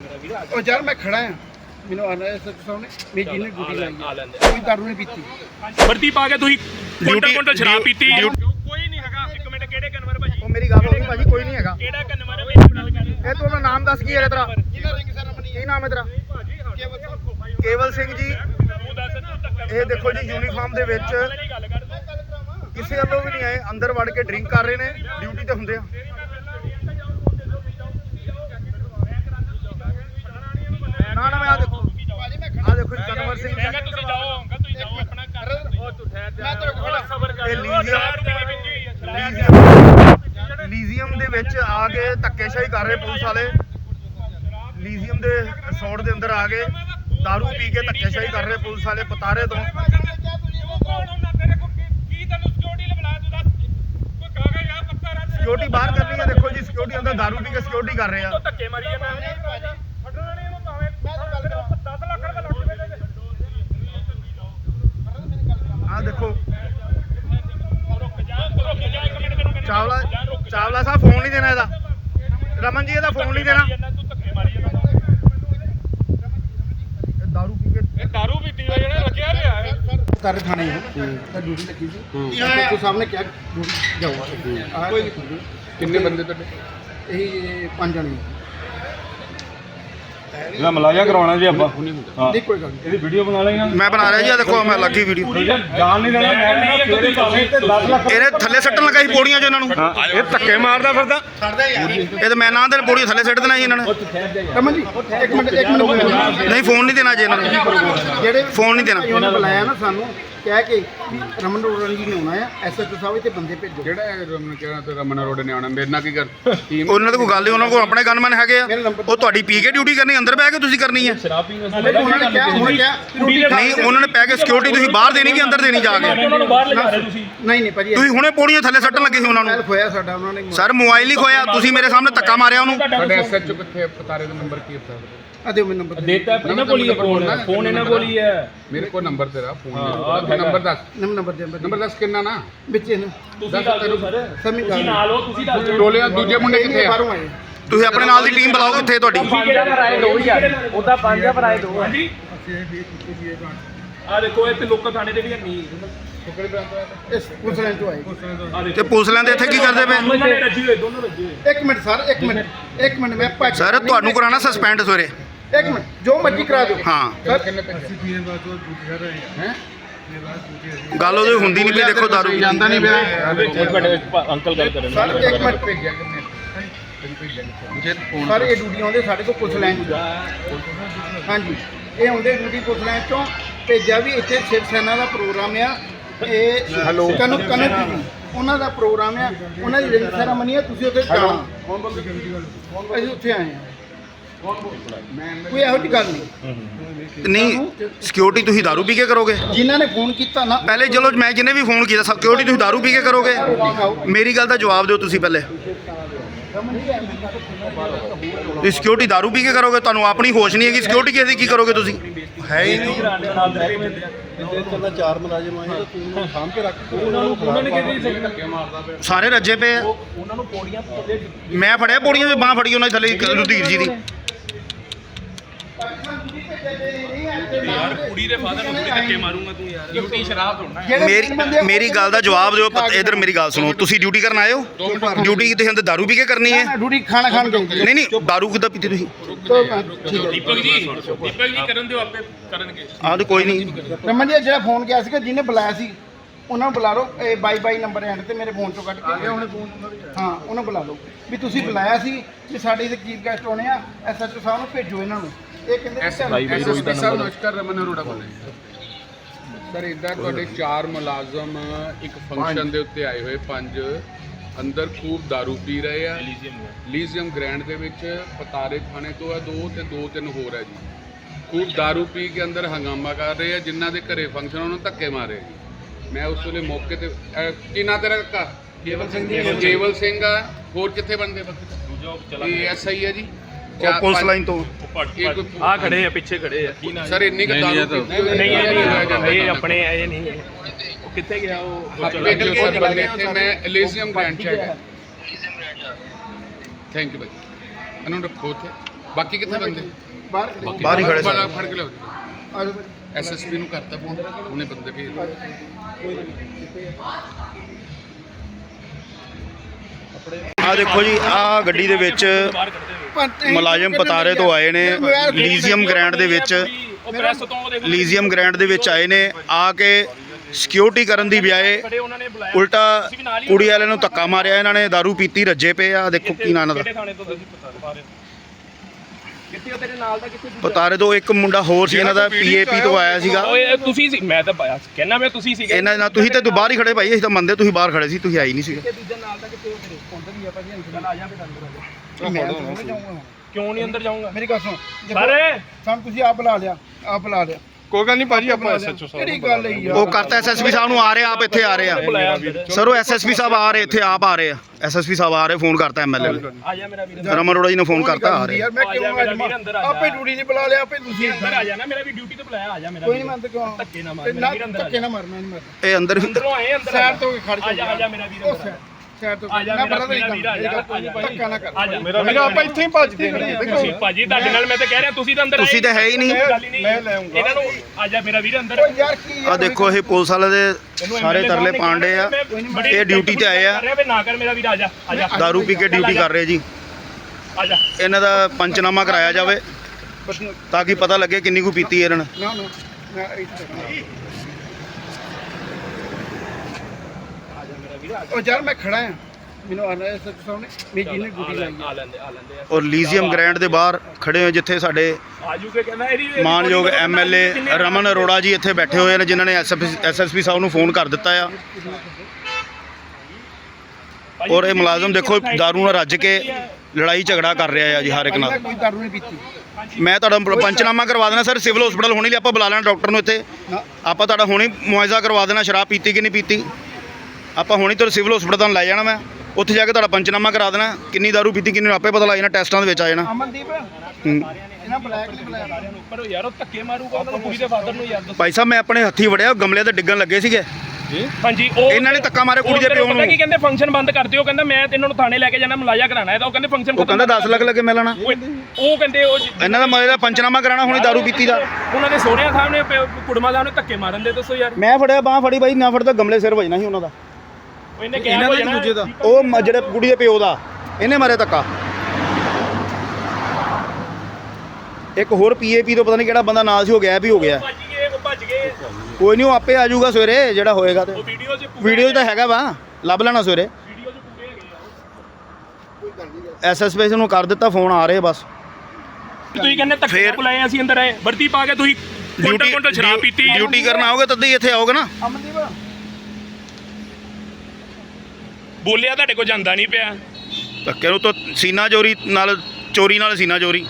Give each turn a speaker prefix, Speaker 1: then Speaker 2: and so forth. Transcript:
Speaker 1: ਉਹ ਯਾਰ ਮੈਂ ਖੜਾ ਆ ਮੈਨੂੰ ਆਣਾ ਸੱਚ ਸਾਹਮਣੇ ਮੇਰੀ ਜੀ ਨੇ ਡਿਊਟੀ ਲਾਈ ਹੈ। ਕੋਈ ਦਾਰੂ ਨਹੀਂ ਪੀਤੀ।
Speaker 2: ਵਰਦੀ ਪਾ ਕੇ ਤੁਸੀਂ
Speaker 3: Duty-
Speaker 2: ਕੁੰਟਲ ਸ਼ਰਾਬ ਪੀਤੀ ਕੋਈ ਨਹੀਂ ਹੈਗਾ। ਇੱਕ ਮਿੰਟ ਕਿਹੜੇ ਕਨਵਰ ਭਾਜੀ?
Speaker 1: ਉਹ ਮੇਰੀ ਗੱਲ ਹੋ ਗਈ ਭਾਜੀ ਕੋਈ ਨਹੀਂ ਹੈਗਾ।
Speaker 2: ਕਿਹੜਾ ਕਨਵਰ ਮੇਰੀ ਗੱਲ ਕਰ।
Speaker 1: ਇਹ ਤੂੰ ਆਪਣਾ ਨਾਮ ਦੱਸ ਕੀ ਹੈ ਤੇਰਾ? ਕੀ ਨਾਮ ਹੈ ਤੇਰਾ? ਕੇਵਲ ਸਿੰਘ। ਜੀ।
Speaker 2: ਤੂੰ ਦੱਸ ਤੂੰ ਟੱਕਰ
Speaker 1: ਇਹ ਦੇਖੋ ਜੀ ਯੂਨੀਫਾਰਮ ਦੇ ਵਿੱਚ ਕਿਸੇ ਵੱਲੋਂ ਵੀ ਨਹੀਂ ਆਏ। ਅੰਦਰ ਵੜ ਕੇ ਡਰਿੰਕ ਕਰ ਰਹੇ ਨੇ। ਡਿਊਟੀ ਤੇ ਹੁੰਦੇ ਆ ਨਾ ਨਾ ਮੈਂ ਆ ਦੇਖੋ ਆ ਦੇਖੋ ਜੀ ਕਨਵਰ ਸਿੰਘ
Speaker 2: ਮੈਂ ਕਿਹਾ ਤੁਸੀਂ ਜਾਓ ਅੰਕਲ ਤੁਸੀਂ ਜਾਓ ਆਪਣਾ ਕਰ ਉਹ ਤੂੰ ਠਹਿਰ ਜਾ ਮੈਂ ਤੇਰੇ ਕੋਲ ਸਬਰ ਕਰ
Speaker 1: ਇਹ ਲੀਜ਼ੀਅਮ
Speaker 2: ਲੀਜ਼ੀਅਮ
Speaker 1: ਲੀਜ਼ੀਅਮ ਦੇ ਵਿੱਚ ਆ ਕੇ ਧੱਕੇਸ਼ਾਹੀ ਕਰ ਰਹੇ ਪੁਲਿਸ ਵਾਲੇ ਲੀਜ਼ੀਅਮ ਦੇ ਰਿਸੋਰਟ ਦੇ ਅੰਦਰ ਆ ਕੇ दारू ਪੀ ਕੇ ਧੱਕੇਸ਼ਾਹੀ ਕਰ ਰਹੇ ਪੁਲਿਸ ਵਾਲੇ ਪਤਾਰੇ ਤੋਂ ਸਿਕਿਉਰਿਟੀ ਬਾਹਰ ਕਰਨੀ ਹੈ ਦੇਖੋ ਜੀ ਸਿਕਿਉਰਿਟੀ ਅੰਦਰ दारू ਪੀ ਕੇ ਸਿਕਿਉਰਿਟੀ ਕਰ ਰਹੇ ਆ
Speaker 2: ਧੱਕੇ ਮਾਰੀ ਜਾਂਦਾ
Speaker 1: ਆ ਦੇਖੋ। ਚਾਵਲਾ ਚਾਵਲਾ ਸਾਹਿਬ ਫੋਨ ਨਹੀਂ ਦੇਣਾ ਇਹਦਾ। ਰਮਨ ਜੀ ਇਹਦਾ ਫੋਨ ਨਹੀਂ ਦੇਣਾ।
Speaker 2: ਤੂੰ ਧੱਕੇ ਮਾਰੀ ਜਾਂਦਾ
Speaker 1: ਇਹ दारू ਪੀ ਕੇ
Speaker 2: ਇਹ ਦਾਰੂ ਪੀਤੀ ਹੋਈ ਜਿਹੜਾ ਰੱਖਿਆ ਰਿਹਾ ਹੈ
Speaker 1: ਕਰ ਥਾਣੇ ਹੈ। ਤਾਂ ਡਿਊਟੀ ਲੱਗੀ ਸੀ। ਤੂੰ ਸਾਹਮਣੇ ਕਿਹਾ ਡਿਊਟੀ ਜਾਊਗਾ ਕੋਈ
Speaker 3: ਕਿੰਨੇ ਬੰਦੇ ਤੁਹਾਡੇ?
Speaker 1: ਇਹ ਪੰਜ ਜਣੇ।
Speaker 4: ਇਹਦਾ ਮਲਾਇਆ ਕਰਵਾਉਣਾ ਜੀ ਆਪਾਂ। ਹਾਂ।
Speaker 1: ਨਹੀਂ ਕੋਈ ਗੱਲ ਨਹੀਂ।
Speaker 4: ਇਹਦੀ ਵੀਡੀਓ ਬਣਾ ਲੈਣਾ।
Speaker 1: ਮੈਂ ਬਣਾ ਰਿਹਾ ਜੀ ਆ ਦੇਖੋ ਮੈਂ ਲੱਗੀ ਵੀਡੀਓ
Speaker 4: ਜਾਣ ਨਹੀਂ ਦੇਣਾ ਮੈਂ ਕਹਿੰਦਾ ਤੇਰੇ ਭਾਵੇਂ ਤੇ 10 ਲੱਖ
Speaker 1: ਇਹਨੇ ਥੱਲੇ ਸੱਟਣ ਲਗਾਈ ਪੌੜੀਆਂ 'ਚ ਇਹਨਾਂ ਨੂੰ।
Speaker 4: ਇਹ ਧੱਕੇ ਮਾਰਦਾ ਫਿਰਦਾ।
Speaker 1: ਇਹ ਤਾਂ ਮੈਂ ਨਾ ਦੇ ਪੌੜੀਆਂ ਥੱਲੇ ਸੱਟ ਦੇਣਾ ਸੀ ਇਹਨਾਂ ਨੇ। ਰਮਨ ਜੀ ਇੱਕ ਮਿੰਟ ਇੱਕ ਮਿੰਟ ਨਹੀਂ ਫੋਨ ਨਹੀਂ ਦੇਣਾ ਜੀ ਇਹਨਾਂ ਨੂੰ। ਜਿਹੜੇ ਫੋਨ ਨਹੀਂ ਦੇਣਾ। ਉਹਨਾਂ ਬੁਲਾਇਆ ਨਾ ਸਾਨੂੰ ਕਹਿ ਕੇ ਵੀ ਰਮਨ ਰੋੜਨ ਜੀ ਨੇ ਆਉਣਾ ਆ ਐਸਐਚਓ ਸਾਹਿਬ ਇੱਥੇ ਬੰਦੇ ਭੇਜੋ।
Speaker 3: ਜਿਹੜਾ ਇਹ ਰਮਨ ਕਿਹੜਾ ਤੇ ਰਮਨ ਰੋਡ ਨੇ ਆਉਣਾ ਮੇਰੇ ਨਾਲ ਕੀ ਕਰ ਟੀਮ
Speaker 1: ਉਹਨਾਂ ਦੇ ਕੋਈ ਗੱਲ ਨਹੀਂ ਉਹਨਾਂ ਕੋਲ ਆਪਣੇ ਗਨਮੈਨ ਹੈਗੇ ਆ। ਉਹ ਤੁਹਾਡੀ ਪੀ ਕੇ ਡਿਊਟੀ ਕਰਨੀ ਅੰਦਰ ਬਹਿ ਕੇ ਤੁਸੀਂ ਕਰਨੀ ਹੈ ਉਹਨਾਂ ਨੇ ਕਿਹਾ ਉਹਨਾਂ ਨੇ ਕਿਹਾ ਰੋਟੀ ਖਾ- ਨਹੀਂ ਉਹਨਾਂ ਨੇ ਪੈ ਕੇ ਸਿਕਿਉਰਿਟੀ ਤੁਸੀਂ ਬਾਹਰ ਦੇਣੀ ਕਿ ਅੰਦਰ ਦੇਣੀ ਜਾ ਕੇ।
Speaker 2: ਉਹਨਾਂ ਨੂੰ ਬਾਹਰ ਲਿਜਾ ਰਹੇ ਤੁਸੀਂ।
Speaker 1: ਨਹੀਂ ਨਹੀਂ ਭਾਜੀ ਤੁਸੀਂ ਹੁਣੇ ਪੌੜੀਆਂ ਥੱਲੇ ਸੱਟਣ ਲੱਗੇ ਸੀ ਉਹਨਾਂ ਨੂੰ। ਖੋਇਆ ਸਾਡਾ ਉਹਨਾਂ ਨੇ ਸਰ ਮੋਬਾਈਲ ਹੀ ਖੋਇਆ ਤੁਸੀਂ ਮੇਰੇ ਸਾਹਮਣੇ ਧੱਕਾ ਮਾਰਿਆ ਉਹਨੂੰ।
Speaker 3: ਤੁਹਾਡੇ ਐਸਐਚਓ ਕਿੱਥੇ ਪਤਾਰੇ ਦਾ ਨੰਬਰ ਕੀ ਹੈ
Speaker 1: ਆ ਦਿਓ ਮੈਨੂੰ ਨੰਬਰ
Speaker 2: ਦੇਤਾ ਇਹਨਾਂ ਕੋਲ ਹੀ ਹੈ ਫੋਨ ਫੋਨ ਇਹਨਾਂ ਕੋਲ ਹੀ ਹੈ।
Speaker 3: ਮੇਰੇ ਕੋਲ ਨੰਬਰ ਤੇਰਾ ਫੋਨ ਨੰਬਰ ਦੱਸ।
Speaker 1: ਨੰਬਰ ਨੰਬਰ ਦੇ ਨੰਬਰ
Speaker 3: ਨੰਬਰ ਦੱਸ ਕਿੰਨਾ ਨਾ?
Speaker 1: ਵਿੱਚ ਇਹਨੂੰ।
Speaker 2: ਤੁਸੀਂ ਦੱਸ ਦਿਓ ਸਰ।
Speaker 1: ਸਮੀ
Speaker 2: ਤੁਸੀਂ ਨਾਲ ਹੋ ਤੁਸੀਂ ਦੱਸ ਦਿਓ।
Speaker 3: ਟੋਲੇ ਦੂਜੇ ਮੁੰਡੇ ਕਿੱਥੇ ਆ?
Speaker 1: ਬਾਹਰੋਂ ਆਏ।
Speaker 3: ਤੁਸੀਂ ਆਪਣੇ ਨਾਲ ਦੀ ਟੀਮ ਬੁਲਾਓ ਕਿੱਥੇ ਤੁਹਾਡੀ?
Speaker 2: ਕਿਹੜਾ ਕਰਾਏ ਦੋ ਯਾਰ ਉਹਦਾ ਪੰਜ ਆ ਭਰਾਏ ਦੋ ਹਾਂਜੀ। ਆ ਦੇਖੋ ਇੱਥੇ ਲੋਕਾਂ ਥਾਣੇ ਦੇ ਵੀ ਨਹੀਂ
Speaker 1: ਇਸ ਪੁਲਿਸ ਲਾਈਨ ਤੋਂ ਆਏ।
Speaker 2: ਆ ਦੇਖੋ।
Speaker 3: ਤੇ ਪੁਲਿਸ ਲੈਂਦੇ ਇੱਥੇ ਕੀ ਕਰਦੇ ਪਏ?
Speaker 2: ਦੋਨੋਂ ਨੇ ਰੱਜੀ ਹੋਏ ਦੋਨੋਂ ਰੱਜੀ ਹੋਏ।
Speaker 1: ਇੱਕ ਮਿੰਟ ਸਰ ਇੱਕ ਮਿੰਟ। ਇੱਕ ਮਿੰਟ ਮੈਂ ਭੱਜ
Speaker 3: ਸਰ ਤੁਹਾਨੂੰ ਕਰਾਣਾ ਸਸਪੈਂਡ ਸਵੇਰੇ।
Speaker 1: ਇੱਕ ਮਿੰਟ ਜੋ ਮਰਜ਼ੀ ਕਰਾ ਦਿਓ।
Speaker 3: ਹਾਂ।
Speaker 1: ਸਰ
Speaker 3: ਗੱਲ ਉਹਦੀ ਹੁੰਦੀ ਨਹੀਂ ਪਈ ਦੇਖੋ ਦਾਰੂ
Speaker 1: ਜਾਂਦਾ ਨਹੀਂ ਪਿਆ।
Speaker 2: ਇੱਕ ਮਿੰਟ ਅੰਕਲ ਗੱਲ ਕਰਨ
Speaker 1: ਸਰ ਇੱਕ ਮਿੰਟ ਭੇਜਿਆ ਸਰ ਇਹ ਡਿਊਟੀ ਆਉਂਦੇ ਸਾਡੇ ਕੋਲ ਪੁਲਿਸ ਲਾਈਨ ਤੋਂ ਹਾਂਜੀ। ਇਹ ਆਉਂਦੇ ਡਿਊਟੀ ਪੁਲਿਸ ਲਾਈਨ ਤੋਂ ਭੇਜਿਆ ਵੀ ਇੱਥੇ ਸ਼ਿਵ ਸੈਨਾ ਦਾ ਪ੍ਰੋਗਰਾਮ ਆ। ਇਹ ਹੈਲੋ ਕਨਕ ਕਨਕ ਉਹਨਾਂ ਦਾ ਪ੍ਰੋਗਰਾਮ ਆ। ਉਹਨਾਂ ਦੀ ਰਿੰਗ ਸੈਰਾਮਨੀ ਆ ਤੁਸੀਂ ਉੱਥੇ ਜਾਣਾ। ਅਸੀਂ ਉੱਥੇ ਆਏ ਆ। ਕੋਈ ਇਹੋ ਜਿਹੀ ਗੱਲ ਨਹੀਂ।
Speaker 3: ਨਹੀਂ ਸਿਕਿਉਰਿਟੀ ਤੁਸੀਂ ਦਾਰੂ ਪੀ ਕੇ ਕਰੋਗੇ?
Speaker 1: ਜਿਨ੍ਹਾਂ ਨੇ ਫੋਨ ਕੀਤਾ ਨਾ
Speaker 3: ਪਹਿਲੇ ਚਲੋ ਮੈਂ ਜਿਹਨੇ ਵੀ ਫੋਨ ਕੀਤਾ ਸਿਕਿਉਰਿਟੀ ਤੁਸੀਂ ਦਾਰੂ ਪੀ ਕੇ ਕਰੋਗੇ? ਮੇਰੀ ਗੱਲ ਦਾ ਜਵਾਬ ਦਿਓ ਤੁਸੀਂ ਪਹਿਲੇ। ਤੁਸੀਂ ਸਿਕਿਉਰਿਟੀ ਦਾਰੂ ਪੀ ਕੇ ਕਰੋਗੇ? ਤੁਹਾਨੂੰ ਆਪਣੀ ਹੋਸ਼ ਨਹੀਂ ਹੈਗੀ ਸਿਕਿਉਰਿਟੀ ਕਿਸੇ ਦੀ ਕੀ ਕਰੋਗੇ ਤੁਸੀਂ? ਹੈ ਹੀ ਨਹੀਂ।
Speaker 2: ਉਹਨਾਂ ਨੇ ਕਿਹਦੀ ਧੱਕੇ ਮਾਰਦਾ ਪਿਆ?
Speaker 3: ਸਾਰੇ ਰੱਜੇ ਪਏ ਆ।
Speaker 2: ਉਹਨਾਂ ਨੂੰ ਪੌੜੀਆਂ ਥੱਲੇ
Speaker 3: ਮੈਂ ਫੜਿਆ ਪੌੜੀਆਂ 'ਚ ਬਾਹ ਫੜੀ ਉਹਨਾਂ ਦੀ ਥੱਲੇ ਰੁਧੀਰ ਜੀ ਦੀ।
Speaker 2: ਯਾਰ ਕੁੜੀ ਦੇ ਫਾਦਰ ਨੂੰ ਵੀ ਧੱਕੇ ਮਾਰੂੰਗਾ ਤੂੰ ਯਾਰ। ਡਿਊਟੀ ਸ਼ਰਾਬ ਥੋੜਨਾ
Speaker 1: ਜਿਹੜੇ
Speaker 3: ਮੇਰੀ ਗੱਲ ਦਾ ਜਵਾਬ ਦਿਓ ਇੱਧਰ ਮੇਰੀ ਗੱਲ ਸੁਣੋ। ਤੁਸੀਂ ਡਿਊਟੀ ਕਰਨ ਆਏ ਹੋ? ਡਿਊਟੀ ਤੁਸੀਂ ਅੰਦਰ ਦਾਰੂ ਪੀ ਕੇ ਕਰਨੀ ਹੈ?
Speaker 1: ਡਿਊਟੀ ਖਾਣਾ ਖਾਣ ਗਏ
Speaker 3: ਨਹੀਂ ਨਹੀਂ ਦਾਰੂ ਕਿੱਦਾਂ ਪੀਤੀ ਤੁਸੀਂ?
Speaker 2: ਦੀਪਕ ਜੀ ਦੀਪਕ ਜੀ ਕਰਨ ਦਿਓ ਆਪੇ ਕਰਨਗੇ।
Speaker 3: ਆਹ ਤੇ ਕੋਈ ਨਹੀਂ।
Speaker 1: ਰਮਨ ਜੀ ਜਿਹੜਾ ਫੋਨ ਗਿਆ ਸੀਗਾ ਜਿਹਨੇ ਬੁਲਾਇਆ ਸੀ ਉਹਨਾਂ ਨੂੰ ਬੁਲਾ ਲਓ। ਇਹ ਬਾਈ ਬਾਈ ਨੰਬਰ ਐਂਡ ਤੇ ਮੇਰੇ ਫੋਨ ਚੋਂ ਕੱਢ ਕੇ। ਆ ਗਿਆ ਉਹਨੇ ਫੋਨ ਹਾਂ ਉਹਨਾਂ ਬੁਲਾ ਲਓ। ਵੀ ਤੁਸੀਂ ਬੁਲਾਇਆ ਸੀ ਵੀ ਸਾਡੇ ਇਹਦੇ ਚੀਫ ਗੈਸਟ ਆਉਣੇ ਆ ਐਸਐਚਓ ਸਾਹਿਬ ਨੂੰ ਭੇਜੋ ਇਹਨਾਂ ਨੂੰ। ਇਹ ਕਹਿੰਦੇ ਵੀ ਚੱਲ-
Speaker 3: ਐਸਐਸਪੀ ਸਾਹਿਬ ਨਮਸਕਾਰ ਰਮਨ ਅਰੋੜਾ ਬੋਲ ਸਰ ਇਦਾਂ ਤੁਹਾਡੇ ਚਾਰ ਮੁਲਾਜ਼ਮ ਇੱਕ ਫੰਕਸ਼ਨ ਦੇ ਉੱਤੇ ਆਏ ਹੋਏ ਪੰਜ ਅੰਦਰ ਖੂਬ दारू ਪੀ ਰਹੇ ਆ ਲੀਜ਼ੀਅਮ ਗ੍ਰੈਂਡ ਦੇ ਵਿੱਚ ਪਤਾਰੇ ਥਾਣੇ ਤੋਂ ਆ ਦੋ ਤੇ ਦੋ ਤਿੰਨ ਹੋਰ ਆ ਜੀ ਖੂਬ दारू ਪੀ ਕੇ ਅੰਦਰ ਹੰਗਾਮਾ ਕਰ ਰਹੇ ਆ ਜਿਨ੍ਹਾਂ ਦੇ ਘਰੇ ਫੰਕਸ਼ਨ ਉਹਨਾਂ ਨੂੰ ਧੱਕੇ ਮਾਰੇ ਜੀ ਮੈਂ ਉਸ ਵੇਲੇ ਮੌਕੇ ਤੇ ਅਹ, ਕੀ ਨਾਂ ਤੇਰਾ ਕਾ ਕੇਵਲ ਸਿੰਘ ਕੇਵਲ ਸਿੰਘ ਆ ਹੋਰ ਕਿੱਥੇ ਬੰਦੇ ਇਹ ਐਸਆਈ ਹੈ ਜੀ
Speaker 1: ਉਹ ਪੁਲਿਸ ਲਾਈਨ ਤੋਂ
Speaker 3: ਇਹ ਕੋਈ
Speaker 2: ਆ ਖੜੇ ਆ ਪਿੱਛੇ ਖੜੇ ਆ।
Speaker 3: ਸਰ ਇੰਨੀ ਕੁ ਦਾਰੂ ਪੀਤੀ ਹੋਈ
Speaker 2: ਨਹੀਂ ਇਹ ਨਹੀਂ ਇਹ ਆਪਣੇ ਇਹ ਨਹੀਂ ਉਹ ਕਿੱਥੇ ਗਿਆ ਉਹ? ਚਲਾ
Speaker 3: ਸਰ ਬੰਦੇ ਇੱਥੇ ਮੈਂ ਐਲੀਜ਼ੀਅਮ ਗ੍ਰੈਂਡ ਚ ਹੈਗਾ ਥੈਂਕ ਯੂ ਭਾਈ। ਇਹਨੂੰ ਰੱਖੋ ਉੱਥੇ ਬਾਕੀ ਕਿੱਥੇ ਬੰਦੇ?
Speaker 1: ਬਾਹਰ
Speaker 5: ਬਾਹਰ ਹੀ ਖੜੇ
Speaker 3: ਬਾਹਰ
Speaker 5: ਸਨ
Speaker 3: ਫੜ ਕੇ ਲਿਆਓ।
Speaker 1: ਆ।
Speaker 3: ਐਸਐਸਪੀ ਨੂੰ ਕਰਤਾ ਫੋਨ ਉਹਨੇ ਬੰਦੇ ਭੇਜ ਦਿੱਤੇ।
Speaker 5: ਆ ਦੇਖੋ ਜੀ ਆ ਗੱਡੀ ਦੇ ਵਿੱਚ ਮੁਲਾਜ਼ਮ ਪਤਾਰੇ ਤੋਂ ਆਏ ਨੇ ਲੀਜ਼ੀਅਮ ਗ੍ਰੈਂਡ ਦੇ ਵਿੱਚ
Speaker 2: ਉਹ
Speaker 5: ਲੀਜ਼ੀਅਮ ਗ੍ਰੈਂਡ ਦੇ ਵਿੱਚ ਆਏ ਨੇ, ਆ ਕੇ ਸਿਕਿਉਰਿਟੀ ਕਰਨ ਦੀ ਬਜਾਏ ਉਲਟਾ ਕੁੜੀ ਵਾਲਿਆਂ ਨੂੰ ਧੱਕਾ ਮਾਰਿਆ ਇਹਨਾਂ ਨੇ दारू ਪੀਤੀ, ਰੱਜੇ ਪਏ ਆ, ਦੇਖੋ ਕੀ ਨਾਂ ਇਹਨਾਂ ਦਾ।
Speaker 2: ਕਿੱਥੇ ਉਹ ਤੇਰੇ ਨਾਲ ਦਾ ਕਿੱਥੇ
Speaker 5: ਪਤਾਰੇ ਤੋਂ ਇੱਕ ਮੁੰਡਾ ਹੋਰ ਸੀ ਇਹਨਾਂ ਦਾ ਪੀਏਪੀ ਤੋਂ ਆਇਆ ਸੀਗਾ।
Speaker 2: ਓਏ ਤੁਸੀਂ ਸੀ ਮੈਂ ਤਾਂ ਕਹਿੰਦਾ ਮੈਂ ਤੁਸੀਂ ਸੀਗੇ।
Speaker 5: ਇਹਨਾਂ ਨਾਲ ਤੁਸੀਂ ਤੇ ਬਾਹਰ ਹੀ ਖੜੇ ਭਾਈ ਅਸੀਂ ਤਾਂ ਮੰਨਦੇ ਤੁਸੀਂ ਬਾਹਰ ਖੜੇ ਸੀ ਤੁਸੀਂ ਆਈ ਨਹੀਂ ਸੀਗੇ।
Speaker 2: ਤੇ ਦੂਜਾ ਨਾਲ ਦਾ ਕਿੱਥੇ ਉਹ ਤੇਰੇ ਅੰਦਰ ਹੀ ਆ ਭਾਜੀ ਅੰਦਰ ਆ ਜਾ ਫਿਰ ਅੰਦਰ ਆ ਜਾ
Speaker 1: ਮੈਂ ਥੋੜ੍ਹਾ ਜਾਊਂਗਾ ਹੁਣ।
Speaker 2: ਕਿਉਂ ਨਹੀਂ ਅੰਦਰ ਜਾਊਂਗਾ?
Speaker 1: ਮੇਰੀ ਗੱਲ ਸੁਣ।
Speaker 2: ਸਰ?
Speaker 1: ਸਾਨੂੰ ਤੁਸੀਂ ਆਪ ਬੁਲਾ ਲਿਆ ਆਪ ਬੁਲਾ ਲਿਆ।
Speaker 4: ਕੋਈ ਗੱਲ ਨਹੀਂ ਭਾਜੀ ਆਪਾਂ ਐਸਐਚਓ
Speaker 1: ਕਿਹੜੀ ਗੱਲ ਹੈ। ਯਾਰ
Speaker 5: ਉਹ ਕਰਤਾ ਐਸਐਸਪੀ ਸਾਹਿਬ ਨੂੰ ਆ ਰਹੇ ਆਪ ਇੱਥੇ ਆ ਰਹੇ ਆ। ਸਰ ਉਹ ਐਸਐਸਪੀ ਸਾਹਿਬ ਆ ਰਹੇ ਇੱਥੇ ਆਪ ਆ ਰਹੇ ਆ। ਐਸਐਸਪੀ ਸਾਹਿਬ ਆ ਰਹੇ ਫੋਨ ਕਰਤਾ ਐਮਐਲਏ ਨੇ।
Speaker 2: ਆ ਜਾ ਮੇਰਾ ਵੀਰ।
Speaker 5: ਰਮਨ ਅਰੋੜਾ ਜੀ ਨੇ ਫੋਨ ਕਰਤਾ ਆ ਰਹੇ।
Speaker 1: ਯਾਰ ਮੈਂ
Speaker 2: ਆ
Speaker 1: ਕਿਉਂ
Speaker 2: ਜਾ ਮੇਰਾ
Speaker 1: ਆਜਮਾ
Speaker 2: ਵੀਰ ਅੰਦਰ ਆ ਜਾ।
Speaker 1: ਆਪੇ ਡਿਊਟੀ ਨਹੀਂ ਬੁਲਾ ਲਿਆ ਆਪੇ ਤੁਸੀਂ
Speaker 2: ਅੰਦਰ ਆ ਜਾ ਨਾ ਮੇਰਾ ਵੀ ਡਿਊਟੀ ਤੇ ਬੁਲਾਇਆ ਆ ਜਾ ਮੇਰਾ
Speaker 1: ਕੋਈ। ਨਹੀਂ ਮੰਨਦਾ ਕਿਉਂ
Speaker 2: ਧੱਕੇ ਨਾ ਮਾਰ
Speaker 1: ਤੇ
Speaker 2: ਮੇਰਾ ਵੀਰ ਅੰਦਰ ਆ
Speaker 1: ਧੱਕੇ ਨਾ ਮਾਰਨਾ ਨਹੀਂ ਮਾਰਨਾ
Speaker 5: ਇਹ ਅੰਦਰ
Speaker 2: ਅੰਦਰੋਂ ਆਏ ਅੰਦਰ
Speaker 1: ਸਾਈਡ ਤੋਂ ਖੜ
Speaker 2: ਆ ਜਾ ਆ ਜਾ ਮੇਰਾ ਵੀਰ
Speaker 1: ਸਾਈਡ ਤੋਂ।
Speaker 2: ਆ ਜਾ
Speaker 1: ਨਾ
Speaker 2: ਮੇਰਾ
Speaker 1: ਬੜਾ
Speaker 2: ਵੀਰ ਆ ਜਾ
Speaker 1: ਧੱਕਾ ਨਾ ਕਰ।
Speaker 2: ਆ ਜਾ।
Speaker 4: ਮੇਰਾ ਵੀਰ ਆਪਾਂ ਇੱਥੇ ਹੀ ਭੱਜਦੇ ਨੇ
Speaker 2: ਤੁਸੀਂ ਭਾਜੀ ਤੁਹਾਡੇ ਨਾਲ ਮੈਂ ਤਾਂ ਕਹਿ ਰਿਹਾ ਤੁਸੀਂ ਤਾਂ ਅੰਦਰ ਆਏ।
Speaker 5: ਤੁਸੀਂ ਤਾਂ ਹੈ ਹੀ ਨਹੀਂ।
Speaker 2: ਗੱਲ ਹੀ ਨਹੀਂ।
Speaker 4: ਮੈਂ ਲੈ ਆਊਂਗਾ।
Speaker 2: ਇਹਨਾਂ ਨੂੰ ਆ ਜਾ ਮੇਰਾ ਵੀਰ ਅੰਦਰ।
Speaker 1: ਓ ਯਾਰ ਕੀ
Speaker 5: ਆ ਦੇਖੋ ਇਹ ਪੁਲਿਸ ਵਾਲੇ ਦੇ ਸਾਰੇ ਤਰਲੇ ਪਾਂਡੇ ਆ। ਇਹ ਡਿਊਟੀ ਤੇ ਆਏ ਆ।
Speaker 2: ਨਾ ਕਰ ਮੇਰਾ ਵੀਰ ਆ ਜਾ ਆ ਜਾ।
Speaker 5: दारू ਪੀ ਕੇ ਡਿਊਟੀ ਕਰ ਰਹੇ ਜੀ।
Speaker 2: ਆ ਜਾ।
Speaker 5: ਇਹਨਾਂ ਦਾ ਪੰਚਨਾਮਾ ਕਰਾਇਆ ਜਾਵੇ ਤਾਂ ਕਿ ਪਤਾ ਲੱਗੇ ਕਿੰਨੀ ਕੁ ਪੀਤੀ ਇਹਨਾਂ ਨੇ।
Speaker 1: ਨਾ ਨਾ ਮੈਂ ਇੱਥੇ। ਉਹ ਯਾਰ ਮੈਂ ਖੜਾ ਆ ਮੈਨੂੰ ਆਣਾ ਹੈ ਸੱਚ ਸਾਹਮਣੇ ਮੇਰੀ ਜਿਹਨੇ ਡਿਊਟੀ ਲਾਈ ਹੈ।
Speaker 2: ਆ ਲੈਂਦੇ ਆ ਲੈਂਦੇ
Speaker 5: ਔਰ ਲੀਜ਼ੀਅਮ ਗ੍ਰੈਂਡ ਦੇ ਬਾਹਰ ਖੜੇ ਹੋਏ ਜਿੱਥੇ ਸਾਡੇ
Speaker 2: ਆ ਜੂਗੇ ਕਹਿੰਦਾ ਇਹਦੀ
Speaker 5: ਮਾਨਯੋਗ ਐਮਐਲਏ ਰਮਨ ਅਰੋੜਾ ਜੀ ਇੱਥੇ ਬੈਠੇ ਹੋਏ ਨੇ ਜਿਨ੍ਹਾਂ ਨੇ ਐਸਐਸਪੀ ਸਾਹਿਬ ਨੂੰ ਫੋਨ ਕਰ ਦਿੱਤਾ ਆ। ਔਰ ਇਹ ਮੁਲਾਜ਼ਮ ਦੇਖੋ दारू ਨਾਲ ਰੱਜ ਕੇ ਲੜਾਈ ਝਗੜਾ ਕਰ ਰਿਹਾ ਆ ਜੀ ਹਰ ਇੱਕ ਨਾਲ।
Speaker 1: ਕੋਈ ਦਾਰੂ ਨਹੀਂ ਪੀਤੀ।
Speaker 5: ਮੈਂ ਤੁਹਾਡਾ ਪੰਚਨਾਮਾ ਕਰਵਾ ਦੇਣਾ ਸਰ। ਸਿਵਲ ਹਸਪੀਟਲ ਹੁਣੇ ਲਈ ਆਪਾਂ ਬੁਲਾ ਲੈਣਾ ਡਾਕਟਰ ਨੂੰ ਇੱਥੇ।
Speaker 1: ਨਾ।
Speaker 5: ਆਪਾਂ ਤੁਹਾਡਾ ਹੁਣੇ ਮੁਆਇਜ਼ਾ ਕਰਵਾ ਦੇਣਾ ਸ਼ਰਾਬ ਪੀਤੀ ਕਿ ਨਹੀਂ ਪੀਤੀ? ਆਪਾਂ ਹੁਣੇ ਤੋਂ ਸਿਵਲ ਹਸਪਤਾਲ ਤੁਹਾਨੂੰ ਲੈ ਜਾਣਾ ਮੈਂ। ਉੱਥੇ ਜਾ ਕੇ ਤੁਹਾਡਾ ਪੰਚਨਾਮਾ ਕਰਾ ਦੇਣਾ। ਕਿੰਨੀ ਦਾਰੂ ਪੀਤੀ ਕਿੰਨੀ ਆਪੇ ਪਤਾ ਲੱਗ ਜਾਣਾ ਟੈਸਟਾਂ ਦੇ ਵਿੱਚ ਆ ਜਾਣਾ। ਭਾਈ ਸਾਹਿਬ ਮੈਂ ਆਪਣੇ ਹੱਥੀ ਵੜਿਆ ਗਮਲੇ ਤੇ ਡਿੱਗਣ ਲੱਗੇ ਸੀਗੇ।
Speaker 2: ਹਾਂਜੀ ਉਹ
Speaker 5: ਇਹਨਾਂ ਨੇ ਧੱਕਾ ਮਾਰਿਆ ਕੁੜੀ ਦੇ ਪਿਓ ਨੂੰ।
Speaker 2: ਕੀ ਕਹਿੰਦੇ ਫੰਕਸ਼ਨ ਬੰਦ ਕਰ ਦਿਓ ਕਹਿੰਦਾ ਮੈਂ ਤੇ ਥਾਣੇ ਲੈ ਕੇ ਜਾਣਾ ਮੁਲਾਜ਼ਾ ਕਰਾਣਾ ਹੈ ਤਾਂ ਉਹ ਕਹਿੰਦੇ ਫੰਕਸ਼ਨ
Speaker 5: ਉਹ ਕਹਿੰਦਾ 10 ਲੱਖ ਲੱਗੇ ਮਿਲਣਾ।
Speaker 2: ਉਹ ਕਹਿੰਦੇ ਉਹ
Speaker 5: ਇਹਨਾਂ ਦਾ ਮਰੇ ਦਾ ਪੰਚਨਾਮਾ ਕਰਾਣਾ ਹੁਣੇ दारू ਪੀਤੀ ਦਾ।
Speaker 2: ਉਹਨਾਂ ਦੇ ਸੋਹਰਿਆਂ ਸਾਹਿਬ ਨੇ ਕੁੜਮਾ ਸਾਹਿਬ ਨੇ ਧੱਕੇ ਮਾਰਨ ਦੇ ਦੱਸੋ ਯਾਰ।
Speaker 5: ਮੈਂ ਫੜਿਆ ਬਾਹ ਫੜੀ ਬਾਈ ਨਾ ਫੜਦਾ ਗਮਲੇ ਸਿਰ ਵਜਣਾ ਸੀ ਉਹਨਾਂ ਦਾ।
Speaker 2: ਉਹ ਇਹਨੇ ਕਿਹਾ ਹੋ ਜਾਣਾ
Speaker 5: ਉਹ ਮ- ਜਿਹੜੇ ਕੁੜੀ ਦੇ ਪਿਓ ਦਾ ਇਹਨੇ ਮਾਰਿਆ ਧੱਕਾ। ਇੱਕ ਹੋਰ ਪੀਏਪੀ ਤੋਂ ਪਤਾ ਨਹੀਂ ਕਿਹੜਾ ਬੰਦਾ ਨਾਲ ਸੀ ਹੋ ਗਿਆ ਵੀ ਹੋ ਗਿਆ।
Speaker 2: ਭੱਜ ਗਏ ਉਹ ਭੱਜ ਗਏ।
Speaker 5: ਕੋਈ ਨਹੀਂ ਉਹ ਆਪੇ ਆ ਜਾਊਗਾ ਸਵੇਰੇ ਜਿਹੜਾ ਹੋਏਗਾ ਤੇ।
Speaker 2: ਉਹ ਵੀਡੀਓ 'ਚ ਪੂਰੇ
Speaker 5: ਵੀਡੀਓ 'ਚ ਤਾਂ ਹੈਗਾ ਵਾ ਲੱਭ ਲੈਣਾ ਸਵੇਰੇ।
Speaker 2: ਵੀਡੀਓ 'ਚ ਪੂਰੇ ਹੈਗੇ ਆ
Speaker 5: ਐਸਐਸਪੀ ਨੂੰ ਕਰ ਦਿੱਤਾ ਫੋਨ ਆ ਰਹੇ ਬਸ।
Speaker 2: ਤੁਸੀਂ ਕਹਿੰਦੇ ਧੱਕੇ ਨਾਲ ਬੁਲਾਏ ਅਸੀਂ ਅੰਦਰ ਆਏ ਵਰਦੀ ਪਾ ਕੇ ਤੁਸੀਂ ਕੁੰਟਲ ਕੁੰਟਲ ਸ਼ਰਾਬ ਪੀਤੀ।
Speaker 5: ਡਿਊਟੀ ਕਰਨ ਆਓਗੇ ਤਦ ਹੀ ਇੱਥੇ ਆਓਗੇ ਨਾ।
Speaker 1: ਅਮਨਦੀਪ
Speaker 2: ਬੋਲਿਆ ਤੁਹਾਡੇ ਕੋਲ ਜਾਂਦਾ ਨਹੀਂ ਪਿਆ।
Speaker 5: ਧੱਕੇ ਨੂੰ ਤਾਂ ਸੀਨਾ ਚੋਰੀ ਨਾਲ ਚੋਰੀ ਨਾਲ ਸੀਨਾ ਚੋਰੀ।